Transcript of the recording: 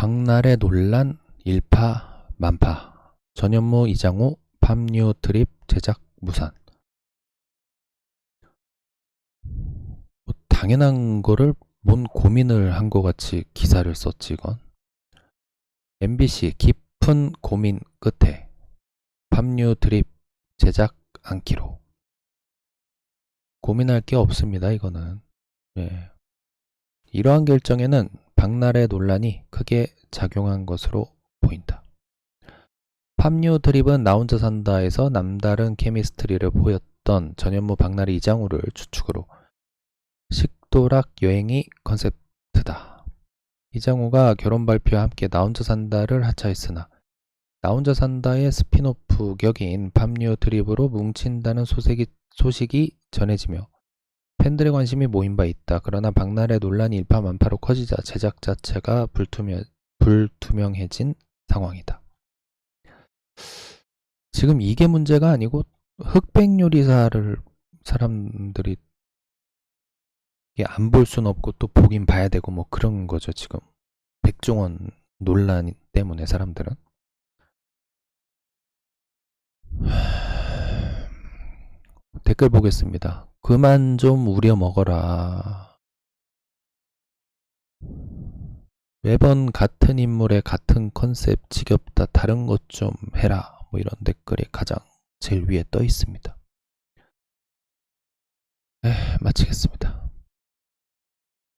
박날의 논란 일파 만파. 전현무 이장우 팜유 트립 제작 무산. 뭐 당연한 거를 뭔 고민을 한 것 같이 기사를 썼지 이건? MBC 깊은 고민 끝에. 팜유 드립 제작 않기로. 고민할 게 없습니다 이거는. 예. 이러한 결정에는 박날의 논란이 크게 작용한 것으로 보인다. 팜유 드립은 나 혼자 산다에서 남다른 케미스트리를 보였던 전현무 박나리 이장우를 주축으로 식도락 여행이 컨셉트다. 이장우가 결혼 발표와 함께 나 혼자 산다를 하차했으나 나 혼자 산다의 스피노프 격인 팜유 드립으로 뭉친다는 소식이 전해지며 팬들의 관심이 모인 바 있다. 그러나 박날의 논란이 일파만파로 커지자 제작 자체가 불투명, 불투명해진 상황이다. 지금 이게 문제가 아니고 흑백 요리사를 사람들이 안 볼 순 없고 또 보긴 봐야 되고 뭐 그런 거죠 지금 백종원 논란 때문에 사람들은 댓글 보겠습니다. 그만 좀 우려 먹어라. 매번 같은 인물의 같은 컨셉 지겹다. 다른 것 좀 해라. 뭐 이런 댓글이 가장 제일 위에 떠 있습니다. 에, 마치겠습니다.